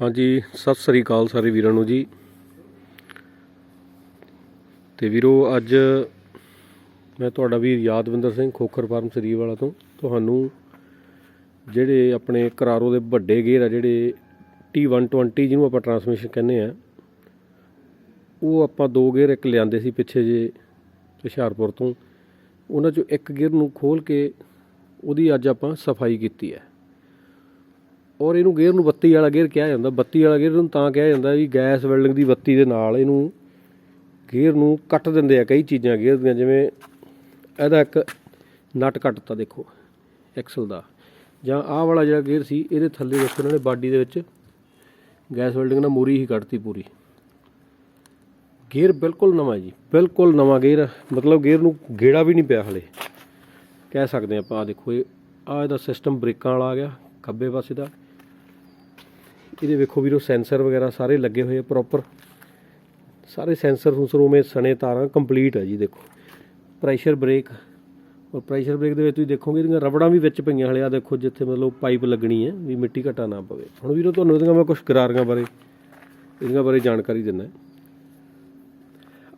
ਹਾਂਜੀ, ਸਤਿ ਸ੍ਰੀ ਅਕਾਲ ਸਾਰੇ ਵੀਰਾਂ ਨੂੰ ਜੀ। ਤੇ ਵੀਰੋ, ਅੱਜ ਮੈਂ ਤੁਹਾਡਾ ਵੀਰ ਯਾਦਵਿੰਦਰ ਸਿੰਘ, ਖੋਖਰ ਫਾਰਮ ਸਰੀਰ ਵਾਲਾ ਤੋਂ। ਤੁਹਾਨੂੰ ਜਿਹੜੇ ਆਪਣੇ ਕਰਾਰੋ ਦੇ ਵੱਡੇ ਗੇਅਰ ਆ, ਜਿਹੜੇ T120 ਜਿਹਨੂੰ ਆਪਾਂ ਟਰਾਂਸਮਿਸ਼ਨ ਕਹਿੰਦੇ ਆ, ਉਹ ਆਪਾਂ ਦੋ ਗੇਅਰ ਇੱਕ ਲਿਆਂਦੇ ਸੀ ਪਿੱਛੇ ਜੇ ਹੁਸ਼ਿਆਰਪੁਰ ਤੋਂ। ਉਹਨਾਂ ਚੋਂ ਇੱਕ ਗੇਅਰ ਨੂੰ ਖੋਲ ਕੇ ਉਹਦੀ ਅੱਜ ਆਪਾਂ ਸਫ਼ਾਈ ਕੀਤੀ ਹੈ। ਔਰ ਇਹਨੂੰ ਗੇਅਰ ਨੂੰ ਬੱਤੀ ਵਾਲਾ ਗੇਅਰ ਕਿਹਾ ਜਾਂਦਾ, ਬੱਤੀ ਵਾਲਾ ਗੇਅਰ ਨੂੰ ਤਾਂ ਕਿਹਾ ਜਾਂਦਾ ਵੀ ਗੈਸ ਵੈਲਡਿੰਗ ਦੀ ਬੱਤੀ ਦੇ ਨਾਲ ਇਹਨੂੰ ਗੇਅਰ ਨੂੰ ਕੱਟ ਦਿੰਦੇ ਆ ਕਈ ਚੀਜ਼ਾਂ ਗੇਅਰ ਦੀਆਂ, ਜਿਵੇਂ ਇਹਦਾ ਇੱਕ ਨਟ ਕੱਟਤਾ ਦੇਖੋ, ਐਕਸਲ ਦਾ। ਜਾਂ ਆਹ ਵਾਲਾ ਜਿਹੜਾ ਗੇਅਰ ਸੀ, ਇਹਦੇ ਥੱਲੇ ਦੇਖੋ ਇਹਨਾਂ ਨੇ ਬਾਡੀ ਦੇ ਵਿੱਚ ਗੈਸ ਵੈਲਡਿੰਗ ਨਾਲ ਮੂਰੀ ਹੀ ਕੱਟਤੀ ਪੂਰੀ। ਗੇਅਰ ਬਿਲਕੁਲ ਨਵਾਂ ਜੀ, ਬਿਲਕੁਲ ਨਵਾਂ ਗੇਅਰ, ਮਤਲਬ ਗੇਅਰ ਨੂੰ ਗੇੜਾ ਵੀ ਨਹੀਂ ਪਿਆ ਹਲੇ। ਕਹਿ ਸਕਦੇ ਆਪਾਂ ਆ ਦੇਖੋ, ਇਹ ਆ ਇਹਦਾ ਸਿਸਟਮ ਬ੍ਰੇਕਾਂ ਵਾਲਾ ਆ ਗਿਆ, ਖੱਬੇ ਪਾਸੇ ਦਾ। ਇਹਦੇ ਵੇਖੋ ਵੀਰੋ, ਸੈਂਸਰ ਵਗੈਰਾ ਸਾਰੇ ਲੱਗੇ ਹੋਏ ਆ ਪ੍ਰੋਪਰ ਸਾਰੇ ਸੈਂਸਰ ਸੂਸਰ ਉਵੇਂ ਸਣੇ ਤਾਰਾਂ ਕੰਪਲੀਟ ਹੈ ਜੀ, ਦੇਖੋ। ਪ੍ਰੈਸ਼ਰ ਬ੍ਰੇਕ ਔਰ ਪ੍ਰੈਸ਼ਰ ਬ੍ਰੇਕ ਦੇ ਵਿੱਚ ਤੁਸੀਂ ਦੇਖੋਗੇ, ਇਹਦੀਆਂ ਰਬੜਾਂ ਵੀ ਵਿੱਚ ਪਈਆਂ ਹਲੇ ਆ ਦੇਖੋ ਜਿੱਥੇ ਮਤਲਬ ਪਾਈਪ ਲੱਗਣੀ ਹੈ, ਵੀ ਮਿੱਟੀ ਘਟਾ ਨਾ ਪਵੇ। ਹੁਣ ਵੀਰੋ, ਤੁਹਾਨੂੰ ਇਹਦੀਆਂ ਮੈਂ ਕੁਝ ਗਰਾਰੀਆਂ ਬਾਰੇ, ਇਹਦੀਆਂ ਬਾਰੇ ਜਾਣਕਾਰੀ ਦਿੰਦਾ।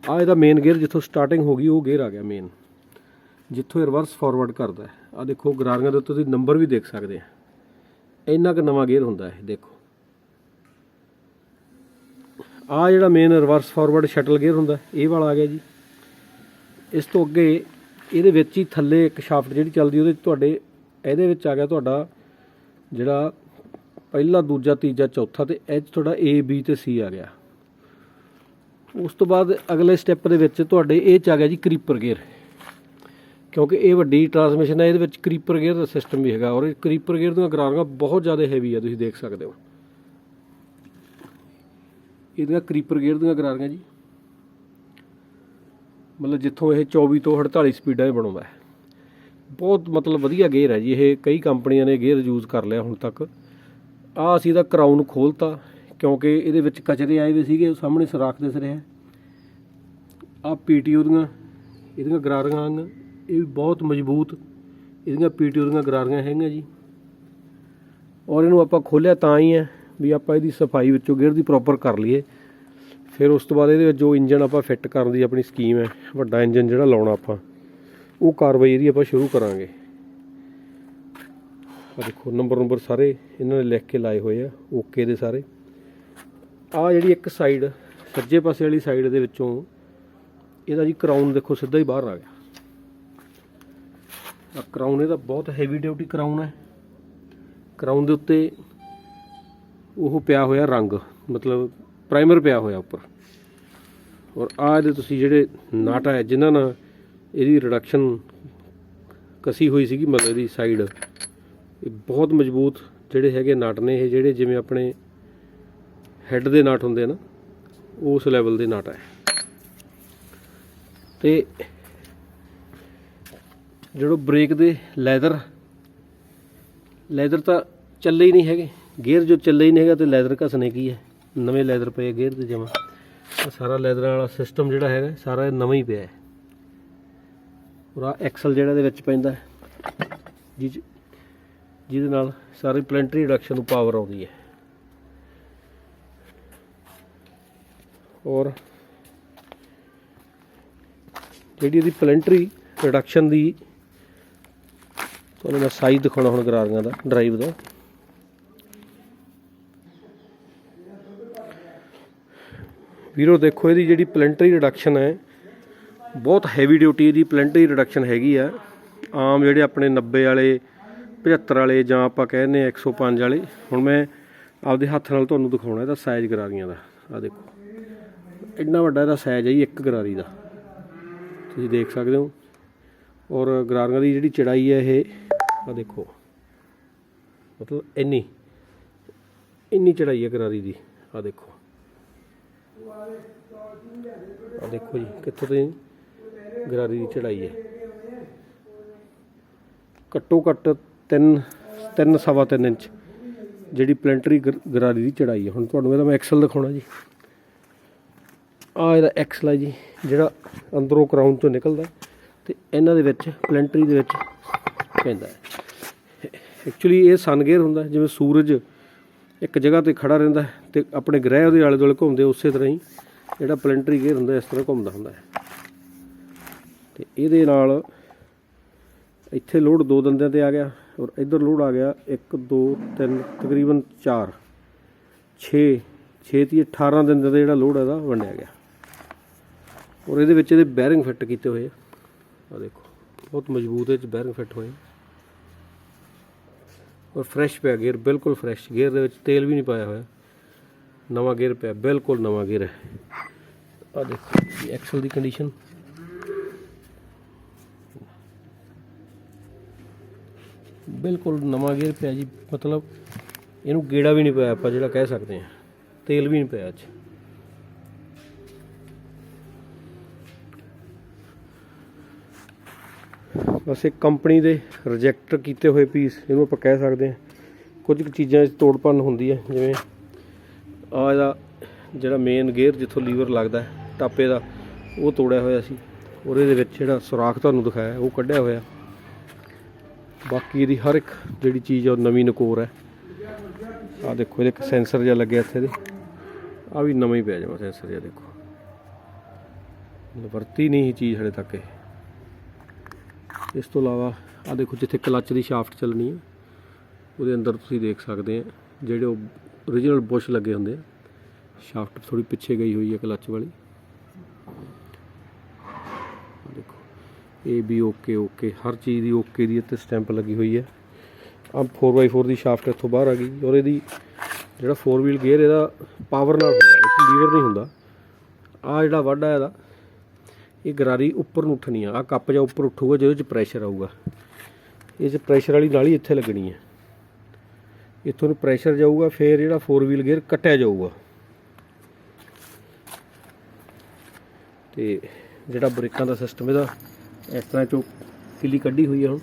ਆ ਇਹਦਾ ਮੇਨ ਗੇਅਰ ਜਿੱਥੋਂ ਸਟਾਰਟਿੰਗ ਹੋ ਗਈ, ਉਹ ਗੇਅਰ ਆ ਗਿਆ ਮੇਨ ਜਿੱਥੋਂ ਇਹ ਰਿਵਰਸ ਫਾਰਵਰਡ ਕਰਦਾ ਆ ਦੇਖੋ ਗਰਾਰੀਆਂ ਦੇ ਉੱਤੇ ਤੁਸੀਂ ਨੰਬਰ ਵੀ ਦੇਖ ਸਕਦੇ ਆ। ਇੰਨਾ ਕੁ ਨਵਾਂ ਗੇਅਰ ਹੁੰਦਾ ਇਹ ਦੇਖੋ। ਆ ਜਿਹੜਾ main reverse forward shuttle gear ਹੁੰਦਾ, ਇਹ ਵਾਲਾ ਆ ਗਿਆ ਜੀ। ਇਸ ਤੋਂ ਅੱਗੇ ਇਹਦੇ ਵਿੱਚ ਹੀ ਥੱਲੇ ਇੱਕ ਸ਼ਾਫਟ ਜਿਹੜੀ ਚੱਲਦੀ, ਉਹਦੇ 'ਚ ਤੁਹਾਡੇ, ਇਹਦੇ ਵਿੱਚ ਆ ਗਿਆ ਤੁਹਾਡਾ ਜਿਹੜਾ ਪਹਿਲਾ, ਦੂਜਾ, ਤੀਜਾ, ਚੌਥਾ ਤੇ ਇਹ 'ਚ ਤੁਹਾਡਾ A, B ਤੇ C ਆ ਗਿਆ ਉਸ ਤੋਂ ਬਾਅਦ ਅਗਲੇ ਸਟੈਪ ਦੇ ਵਿੱਚ ਤੁਹਾਡੇ ਇਹ ਚ ਆ ਗਿਆ ਜੀ ਕਰੀਪਰ ਗੇਅਰ ਕਿਉਂਕਿ ਇਹ ਵੱਡੀ ਟਰਾਂਸਮਿਸ਼ਨ ਹੈ, ਇਹਦੇ ਵਿੱਚ ਕਰੀਪਰ ਗੇਅਰ ਦਾ ਸਿਸਟਮ ਵੀ ਹੈਗਾ। ਔਰ ਇਹ ਕਰੀਪਰ ਗੇਅਰ ਦੀਆਂ ਗਰਾਰੀਆਂ ਬਹੁਤ ਜ਼ਿਆਦਾ ਹੈਵੀ ਆ, ਤੁਸੀਂ ਦੇਖ ਸਕਦੇ ਹੋ। ਇਹਦੀਆਂ ਕਰੀਪਰ ਗੇਅਰ ਦੀਆਂ ਗਰਾਰੀਆਂ ਜੀ। ਮਤਲਬ ਜਿੱਥੋਂ ਇਹ 24 ਤੋਂ 48 ਸਪੀਡਾਂ ਇਹ ਬਣਾਉਂਦਾ ਹੈ। ਬਹੁਤ ਮਤਲਬ ਵਧੀਆ ਗੇਅਰ ਹੈ ਜੀ, ਇਹ ਕਈ ਕੰਪਨੀਆਂ ਨੇ ਗੇਅਰ ਯੂਜ਼ ਕਰ ਲਿਆ ਹੁਣ ਤੱਕ। ਆ ਅਸੀਂ ਇਹਦਾ ਕਰਾਊਨ ਖੋਲਤਾ, ਕਿਉਂਕਿ ਇਹਦੇ ਵਿੱਚ ਕਚਰੇ ਆਏ ਹੋਏ ਸੀਗੇ, ਉਹ ਸਾਹਮਣੇ ਸੁਰਾਖ ਦਿਸ ਰਿਹਾ ਆ ਪੀਟੀਓ ਦੀਆਂ ਇਹਦੀਆਂ ਗਰਾਰੀਆਂ ਹਨ, ਇਹ ਵੀ ਬਹੁਤ ਮਜ਼ਬੂਤ ਇਹਦੀਆਂ ਪੀਟੀਓ ਦੀਆਂ ਗਰਾਰੀਆਂ ਹੈਗੀਆਂ ਜੀ। ਔਰ ਇਹਨੂੰ ਆਪਾਂ ਖੋਲਿਆ ਤਾਂ ਹੀ ਹੈ ਵੀ ਆਪਾਂ ਇਹਦੀ ਸਫ਼ਾਈ ਵਿੱਚੋਂ ਗੇਅਰ ਦੀ ਪ੍ਰੋਪਰ ਕਰ ਲਈਏ। ਫਿਰ ਉਸ ਤੋਂ ਬਾਅਦ ਇਹਦੇ ਵਿੱਚ ਜੋ ਇੰਜਨ ਆਪਾਂ ਫਿੱਟ ਕਰਨ ਦੀ ਆਪਣੀ ਸਕੀਮ ਹੈ, ਵੱਡਾ ਇੰਜਨ ਜਿਹੜਾ ਲਾਉਣਾ ਆਪਾਂ, ਉਹ ਕਾਰਵਾਈ ਇਹਦੀ ਆਪਾਂ ਸ਼ੁਰੂ ਕਰਾਂਗੇ। ਆ ਦੇਖੋ ਨੰਬਰ ਨੰਬਰ ਸਾਰੇ ਇਹਨਾਂ ਨੇ ਲਿਖ ਕੇ ਲਾਏ ਹੋਏ ਆ ਓਕੇ ਦੇ ਸਾਰੇ। ਆ ਜਿਹੜੀ ਇੱਕ ਸਾਈਡ ਸੱਜੇ ਪਾਸੇ ਵਾਲੀ ਸਾਈਡ ਦੇ ਵਿੱਚੋਂ ਇਹਦਾ ਜੀ ਕਰਾਊਨ ਦੇਖੋ ਸਿੱਧਾ ਹੀ ਬਾਹਰ ਆ ਗਿਆ। ਆ ਕਰਾਊਨ ਇਹਦਾ ਬਹੁਤ ਹੈਵੀ ਡਿਊਟੀ ਕਰਾਊਨ ਹੈ। ਕਰਾਊਨ ਦੇ ਉੱਤੇ ਉਹ ਪਿਆ ਹੋਇਆ ਰੰਗ, ਮਤਲਬ ਪ੍ਰਾਈਮਰ ਪਿਆ ਹੋਇਆ ਉੱਪਰ। ਔਰ ਆ ਇਹਦੇ ਤੁਸੀਂ ਜਿਹੜੇ ਨਾਟਾ ਹੈ ਜਿਨ੍ਹਾਂ ਨਾਲ ਇਹਦੀ ਰਿਡਕਸ਼ਨ ਕਸੀ ਹੋਈ ਸੀਗੀ ਮਤਲਬ ਇਹਦੀ ਸਾਈਡ ਇਹ ਬਹੁਤ ਮਜ਼ਬੂਤ ਜਿਹੜੇ ਹੈਗੇ ਨਾਟ ਨੇ, ਇਹ ਜਿਹੜੇ ਜਿਵੇਂ ਆਪਣੇ ਹੈੱਡ ਦੇ ਨਾਟ ਹੁੰਦੇ ਨਾ, ਉਸ ਲੈਵਲ ਦੇ ਨਾਟ ਹੈ ਤੇ ਜਿਹੜੋ ਬ੍ਰੇਕ ਦੇ ਲੈਦਰ ਲੈਦਰ ਤਾਂ ਚੱਲੇ ਹੀ ਨਹੀਂ ਹੈਗੇ। ਗੇਅਰ ਜੋ ਚੱਲੇ ਹੀ ਨਹੀਂ ਹੈਗਾ ਤੇ ਲੈਦਰ ਘਸਨੇ ਕੀ ਹੈ? ਨਵੇਂ ਲੈਦਰ ਪਏ ਗੇਅਰ 'ਤੇ ਜਮਾ। ਸਾਰਾ ਲੈਦਰਾਂ ਵਾਲਾ ਸਿਸਟਮ ਜਿਹੜਾ ਹੈਗਾ ਸਾਰਾ ਨਵਾਂ ਹੀ ਪਿਆ ਹੈ। ਪੂਰਾ ਐਕਸਲ ਜਿਹੜਾ ਦੇ ਵਿੱਚ ਪੈਂਦਾ ਹੈ, ਜਿਹਦੇ ਨਾਲ ਸਾਰੀ ਪਲੈਂਟਰੀ ਰਿਡਕਸ਼ਨ ਨੂੰ ਪਾਵਰ ਆਉਂਦੀ ਹੈ। ਔਰ ਜਿਹੜੀ ਇਹਦੀ ਪਲੈਂਟਰੀ ਰਿਡਕਸ਼ਨ ਦੀ ਤੁਹਾਨੂੰ ਮੈਂ ਸਾਈਜ਼ ਦਿਖਾਉਣਾ ਹੁਣ ਗਰਾਰੀਆਂ ਦਾ ਡਰਾਈਵ ਦਾ। ਵੀਰੋ, ਦੇਖੋ, ਇਹਦੀ ਜਿਹੜੀ ਪਲੈਂਟਰੀ ਰਿਡਕਸ਼ਨ ਹੈ, ਬਹੁਤ ਹੈਵੀ ਡਿਊਟੀ ਇਹਦੀ ਪਲੈਂਟਰੀ ਰਿਡਕਸ਼ਨ ਹੈਗੀ ਆ। ਆਮ ਜਿਹੜੇ ਆਪਣੇ 90 ਵਾਲੇ 75 ਵਾਲੇ ਜਾਂ ਆਪਾਂ ਕਹਿੰਦੇ ਆ 105 ਵਾਲੇ, ਹੁਣ ਮੈਂ ਆਪਦੇ ਹੱਥ ਨਾਲ ਤੁਹਾਨੂੰ ਦਿਖਾਉਣਾ, ਇਹਦਾ ਸਾਈਜ਼ ਗਰਾਰੀਆਂ ਦਾ। ਆ ਦੇਖੋ, ਇੰਨਾ ਵੱਡਾ ਇਹਦਾ ਸਾਈਜ਼ ਹੈ ਜੀ, ਇੱਕ ਗਰਾਰੀ ਦਾ। ਤੁਸੀਂ ਦੇਖ ਸਕਦੇ ਹੋ। ਔਰ ਗਰਾਰੀਆਂ ਦੀ ਜਿਹੜੀ ਚੜਾਈ ਹੈ ਇਹ ਆ ਦੇਖੋ, ਮਤਲਬ ਇੰਨੀ ਇੰਨੀ ਚੜਾਈ ਹੈ ਗਰਾਰੀ ਦੀ। ਆ ਦੇਖੋ। ਆ ਦੇਖੋ ਜੀ, ਕਿੱਥੋਂ ਤੇ ਗਰਾਰੀ ਦੀ ਚੜਾਈ ਹੈ। ਘੱਟੋ ਘੱਟ 3 3 ਸਵਾ 3 ਇੰਚ ਜਿਹੜੀ ਪਲੈਂਟਰੀ ਗਰਾਰੀ ਦੀ ਚੜਾਈ ਹੈ। ਹੁਣ ਤੁਹਾਨੂੰ ਇਹਦਾ ਮੈਂ ਐਕਸਲ ਦਿਖਾਉਣਾ ਜੀ। ਆ ਇਹਦਾ ਐਕਸਲ ਹੈ ਜੀ, ਜਿਹੜਾ ਅੰਦਰੋਂ ਕਰਾਊਨ ਤੋਂ ਨਿਕਲਦਾ ਤੇ ਇਹਨਾਂ ਦੇ ਵਿੱਚ ਪਲੈਂਟਰੀ ਦੇ ਵਿੱਚ ਪੈਂਦਾ ਹੈ। ਐਕਚੁਅਲੀ ਇਹ ਸਨ ਗੇਅਰ ਹੁੰਦਾ ਜਿਵੇਂ ਸੂਰਜ ਇੱਕ ਜਗ੍ਹਾ ਤੇ ਖੜਾ ਰਹਿੰਦਾ ਹੈ ਤੇ ਆਪਣੇ ਗ੍ਰਹਿ ਉਹਦੇ ਆਲੇ ਦੁਆਲੇ ਘੁੰਮਦੇ ਉਸੇ ਤਰ੍ਹਾਂ ਹੀ ਜਿਹੜਾ ਪਲੈਨਟਰੀ ਗੇਅਰ ਹੁੰਦਾ ਇਸ ਤਰ੍ਹਾਂ ਘੁੰਮਦਾ ਹੁੰਦਾ ਹੈ। ਤੇ ਇਹਦੇ ਨਾਲ ਇੱਥੇ ਲੋਡ ਦੋ ਦੰਦਿਆਂ ਤੇ ਆ ਗਿਆ ਔਰ ਇੱਧਰ ਲੋਡ ਆ ਗਿਆ 1 2 3 ਤਕਰੀਬਨ 4 6 6 ਤੀ 18 ਦੰਦਾਂ ਦਾ ਜਿਹੜਾ ਲੋਡ ਇਹਦਾ ਵੰਡਿਆ ਗਿਆ। ਔਰ ਇਹਦੇ ਵਿੱਚ ਇਹਦੇ ਬੈਰਿੰਗ ਫਿੱਟ ਕੀਤੇ ਹੋਏ ਆ। ਆ ਦੇਖੋ, ਬਹੁਤ ਮਜ਼ਬੂਤ ਇਹ ਚ ਬੈਰਿੰਗ ਫਿੱਟ ਹੋਏ ਔਰ ਫਰੈਸ਼ ਪਿਆ ਗੇਅਰ ਬਿਲਕੁਲ ਫਰੈਸ਼ ਗੇਅਰ ਦੇ ਵਿੱਚ ਤੇਲ ਵੀ ਨਹੀਂ ਪਾਇਆ ਹੋਇਆ। ਨਵਾਂ ਗੇਅਰ ਪਿਆ, ਬਿਲਕੁਲ ਨਵਾਂ ਗੇਅਰ ਹੈ। ਆ ਦੇਖੋ ਐਕਸਲ ਦੀ ਕੰਡੀਸ਼ਨ ਬਿਲਕੁਲ ਨਵਾਂ ਗੇਅਰ ਪਿਆ ਜੀ, ਮਤਲਬ ਇਹਨੂੰ ਗੇੜਾ ਵੀ ਨਹੀਂ ਪਿਆ ਆਪਾਂ ਜਿਹੜਾ ਕਹਿ ਸਕਦੇ ਹਾਂ। ਤੇਲ ਵੀ ਨਹੀਂ ਪਿਆ ਅੱਜ। ਬਸ ਇੱਕ ਕੰਪਨੀ ਦੇ ਰਿਜੈਕਟ ਕੀਤੇ ਹੋਏ ਪੀਸ ਇਹਨੂੰ ਆਪਾਂ ਕਹਿ ਸਕਦੇ ਹਾਂ। ਕੁਝ ਕੁ ਚੀਜ਼ਾਂ 'ਚ ਤੋੜਪੰਨ ਹੁੰਦੀ ਹੈ ਜਿਵੇਂ ਆ ਇਹਦਾ ਜਿਹੜਾ ਮੇਨ ਗੇਅਰ ਜਿੱਥੋਂ ਲੀਵਰ ਲੱਗਦਾ ਹੈ, ਟਾਪੇ ਦਾ ਉਹ ਤੋੜਿਆ ਹੋਇਆ ਸੀ। ਔਰ ਇਹਦੇ ਵਿੱਚ ਜਿਹੜਾ ਸੁਰਾਖ ਤੁਹਾਨੂੰ ਦਿਖਾਇਆ ਉਹ ਕੱਢਿਆ ਹੋਇਆ। ਬਾਕੀ ਇਹਦੀ ਹਰ ਇੱਕ ਜਿਹੜੀ ਚੀਜ਼ ਆ ਉਹ ਨਵੀਂ ਨਕੋਰ ਹੈ। ਆ ਦੇਖੋ ਇਹਦੇ ਇੱਕ ਸੈਂਸਰ ਜਿਹਾ ਲੱਗਿਆ ਇੱਥੇ ਦੇ ਆ ਵੀ ਨਵਾਂ ਹੀ ਪਿਆ ਜਮਾ ਸੈਂਸਰ ਜਿਹਾ ਦੇਖੋ। ਵਰਤੀ ਨਹੀਂ ਇਹ ਚੀਜ਼ ਹਲੇ ਤੱਕ ਇਹ। ਇਸ ਤੋਂ ਇਲਾਵਾ ਆ ਦੇਖੋ ਜਿੱਥੇ ਕਲੱਚ ਦੀ ਸ਼ਾਫਟ ਚੱਲਣੀ ਹੈ, ਉਹਦੇ ਅੰਦਰ ਤੁਸੀਂ ਦੇਖ ਸਕਦੇ ਆ ਜਿਹੜੇ ਉਹ origignal ਬੁਸ਼ ਲੱਗੇ ਹੁੰਦੇ ਆ, ਸ਼ਾਫਟ ਥੋੜੀ ਪਿੱਛੇ ਗਈ ਹੋਈ ਹੈ ਕਲੱਚ ਵਾਲੀ। ਦੇਖੋ, ਇਹ ਵੀ ਓਕੇ ਓਕੇ ਹਰ ਚੀਜ਼ ਦੀ ਓਕੇ ਦੀ ਇੱਥੇ ਸਟੈਂਪ ਲੱਗੀ ਹੋਈ ਹੈ। ਆ 4x4 ਦੀ ਸ਼ਾਫਟ ਇੱਥੋਂ ਬਾਹਰ ਆ ਗਈ ਔਰ ਇਹਦੀ ਜਿਹੜਾ 4 ਵੀਲ ਗੇਅਰ ਇਹਦਾ ਪਾਵਰ ਨਾਲ ਹੁੰਦਾ ਇਹ ਲੀਵਰ ਨਹੀਂ ਹੁੰਦਾ। ਆ ਜਿਹੜਾ ਵਾਢਾ ਇਹਦਾ ਇਹ ਗਰਾਰੀ ਉੱਪਰ ਨੂੰ ਉੱਠਣੀ ਆ। ਆ ਕੱਪ ਜਾਂ ਉੱਪਰ ਉੱਠੂਗਾ, ਜਿਹਦੇ ਚ ਪ੍ਰੈਸ਼ਰ ਆਊਗਾ। ਇਹ ਚ ਪ੍ਰੈਸ਼ਰ ਵਾਲੀ ਨਾਲੀ ਇੱਥੇ ਲੱਗਣੀ ਹੈ ਇੱਥੋਂ ਨੂੰ ਪ੍ਰੈਸ਼ਰ ਜਾਊਗਾ, ਫਿਰ ਜਿਹੜਾ 4 ਵੀਲ ਗੇਅਰ ਕੱਟਿਆ ਜਾਊਗਾ। ਤੇ ਜਿਹੜਾ ਬ੍ਰੇਕਾਂ ਦਾ ਸਿਸਟਮ ਇਹਦਾ, ਇਸ ਤਰ੍ਹਾਂ ਚੋਂ ਕਿਲੀ ਕੱਢੀ ਹੋਈ ਹੈ ਹੁਣ।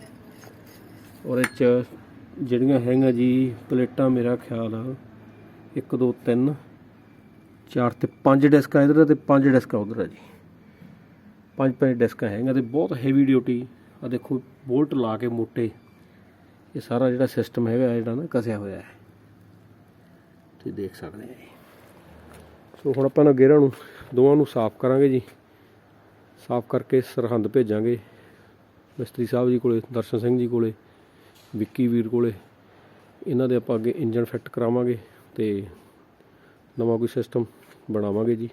ਔਰ ਇਹ ਚ ਜਿਹੜੀਆਂ ਹੈਗੀਆਂ ਜੀ ਪਲੇਟਾਂ, ਮੇਰਾ ਖਿਆਲ ਆ 1 2 3 4 ਤੇ 5 ਡਿਸਕਾਂ ਇਧਰ ਤੇ 5 ਡਿਸਕਾਂ ਉਧਰ ਆ ਜੀ। ਪੰਜ ਪੰਜ ਡਿਸਕਾਂ ਹੈਗੀਆਂ ਤੇ ਬਹੁਤ ਹੈਵੀ ਡਿਊਟੀ ਆ ਦੇਖੋ, ਬੋਲਟ ਲਾ ਕੇ ਮੋਟੇ। ਇਹ ਸਾਰਾ ਜਿਹੜਾ ਸਿਸਟਮ ਹੈਗਾ ਜਿਹੜਾ ਨਾ ਕਸਿਆ ਹੋਇਆ ਹੈ। ਤੁਸੀਂ ਦੇਖ ਸਕਦੇ ਆ ਜੀ। ਸੋ ਹੁਣ ਆਪਾਂ ਨਾ ਗੇਰਾਂ ਨੂੰ, ਦੋਵਾਂ ਨੂੰ ਸਾਫ਼ ਕਰਾਂਗੇ ਜੀ। ਸਾਫ਼ ਕਰਕੇ ਸਰਹੰਦ ਭੇਜਾਂਗੇ ਮਿਸਤਰੀ ਸਾਹਿਬ ਜੀ ਕੋਲੇ, ਦਰਸ਼ਨ ਸਿੰਘ ਜੀ ਕੋਲੇ, ਵਿੱਕੀ ਵੀਰ ਕੋਲੇ। ਇਹਨਾਂ ਦੇ ਆਪਾਂ ਅੱਗੇ ਇੰਜਨ ਫਿੱਟ ਕਰਾਵਾਂਗੇ ਤੇ ਨਵਾਂ ਕੋਈ ਸਿਸਟਮ ਬਣਾਵਾਂਗੇ ਜੀ।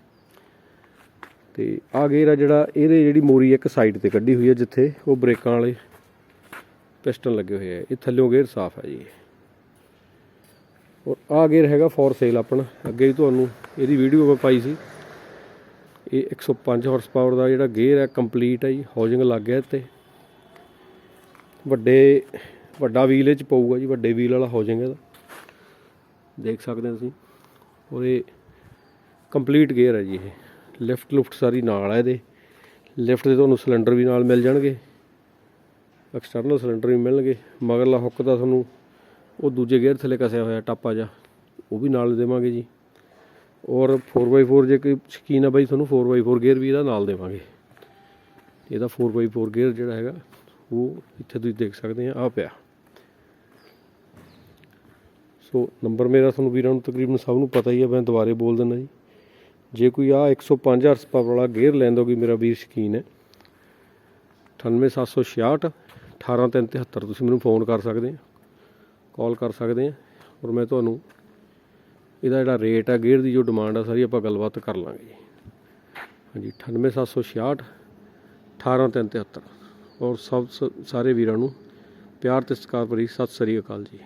ਤੇ ਆ ਗੇਅਰ ਆ ਜਿਹੜਾ, ਇਹਦੇ ਜਿਹੜੀ ਮੋਰੀ ਇੱਕ ਸਾਈਡ ਤੇ ਕੱਢੀ ਹੋਈ ਹੈ ਜਿੱਥੇ ਉਹ ਬ੍ਰੇਕਾਂ ਵਾਲੇ ਪਿਸਟਨ ਲੱਗੇ ਹੋਏ ਆ। ਇਹ ਥੱਲਿਓਂ ਗੇਅਰ ਸਾਫ਼ ਹੈ ਜੀ। ਔਰ ਆ ਗੇਅਰ ਹੈਗਾ ਫੋਰ ਸੇਲ ਆਪਣਾ। ਅੱਗੇ ਵੀ ਤੁਹਾਨੂੰ ਇਹਦੀ ਵੀਡੀਓ ਮੈਂ ਪਾਈ ਸੀ। ਇਹ 105 ਹਾਰਸ ਪਾਵਰ ਦਾ ਜਿਹੜਾ ਗੇਅਰ ਹੈ ਕੰਪਲੀਟ ਹੈ ਜੀ। ਹਾਊਸਿੰਗ ਲੱਗ ਗਿਆ ਇੱਥੇ। ਵੱਡੇ, ਵੱਡਾ ਵੀਲ ਇਹ ਚ ਪਊਗਾ ਜੀ। ਵੱਡੇ ਵੀਲ ਵਾਲਾ ਹਾਊਸਿੰਗ ਇਹਦਾ। ਦੇਖ ਸਕਦੇ ਹੋ ਤੁਸੀਂ। ਔਰ ਇਹ ਕੰਪਲੀਟ ਗੇਅਰ ਹੈ ਜੀ ਇਹ। ਲਿਫਟ ਲੁਫਟ ਸਾਰੀ ਨਾਲ ਹੈ ਇਹਦੇ। ਲਿਫਟ ਦੇ ਤੁਹਾਨੂੰ ਸਿਲੰਡਰ ਵੀ ਨਾਲ ਮਿਲ ਜਾਣਗੇ। ਐਕਸਟਰਨਲ ਸਿਲੰਡਰ ਵੀ ਮਿਲਣਗੇ। ਮਗਰਲਾ ਹੁੱਕ ਦਾ ਤੁਹਾਨੂੰ ਉਹ ਦੂਜੇ ਗੇਅਰ ਥੱਲੇ ਕਸਿਆ ਹੋਇਆ ਟਾਪਾ ਜਾ ਉਹ ਵੀ ਨਾਲ ਦੇਵਾਂਗੇ ਜੀ। ਔਰ 4x4 ਜੇ ਕੋਈ ਸ਼ਕੀਨ ਆ ਬਾਈ, ਤੁਹਾਨੂੰ 4x4 ਗੇਅਰ ਵੀ ਇਹਦਾ ਨਾਲ ਦੇਵਾਂਗੇ। ਇਹਦਾ 4x4 ਗੇਅਰ ਜਿਹੜਾ ਹੈਗਾ, ਉਹ ਇੱਥੇ ਤੁਸੀਂ ਦੇਖ ਸਕਦੇ ਆ ਆ ਪਿਆ। ਸੋ ਨੰਬਰ ਮੇਰਾ ਤੁਹਾਨੂੰ ਵੀਰਾਂ ਨੂੰ ਤਕਰੀਬਨ ਸਭ ਨੂੰ ਪਤਾ ਹੀ ਹੈ ਮੈਂ ਦੁਬਾਰੇ ਬੋਲ ਦਿੰਦਾ ਜੀ। ਜੇ ਕੋਈ ਆ 105 ਹਾਰਸ ਪਾਵਰ ਵਾਲਾ ਗੇਅਰ ਲੈਂਦਾ ਕੋਈ ਮੇਰਾ ਵੀਰ ਸ਼ਕੀਨ ਹੈ। 98766 18373 ਤੁਸੀਂ ਮੈਨੂੰ ਫੋਨ ਕਰ ਸਕਦੇ ਆ। ਕਾਲ ਕਰ ਸਕਦੇ ਆ। ਔਰ ਮੈਂ ਤੁਹਾਨੂੰ ਇਹਦਾ ਜਿਹੜਾ ਰੇਟ ਆ, ਗੇਅਰ ਦੀ ਜੋ ਡਿਮਾਂਡ ਆ, ਸਾਰੀ ਆਪਾਂ ਗੱਲਬਾਤ ਕਰ ਲਾਂਗੇ ਜੀ। ਹਾਂਜੀ 98766 18373 ਔਰ ਸਭ ਸ- ਸਾਰੇ ਵੀਰਾਂ ਨੂੰ ਪਿਆਰ ਤੇ ਸਤਿਕਾਰ ਭਰੀ ਸਤਿ ਸ੍ਰੀ ਅਕਾਲ ਜੀ।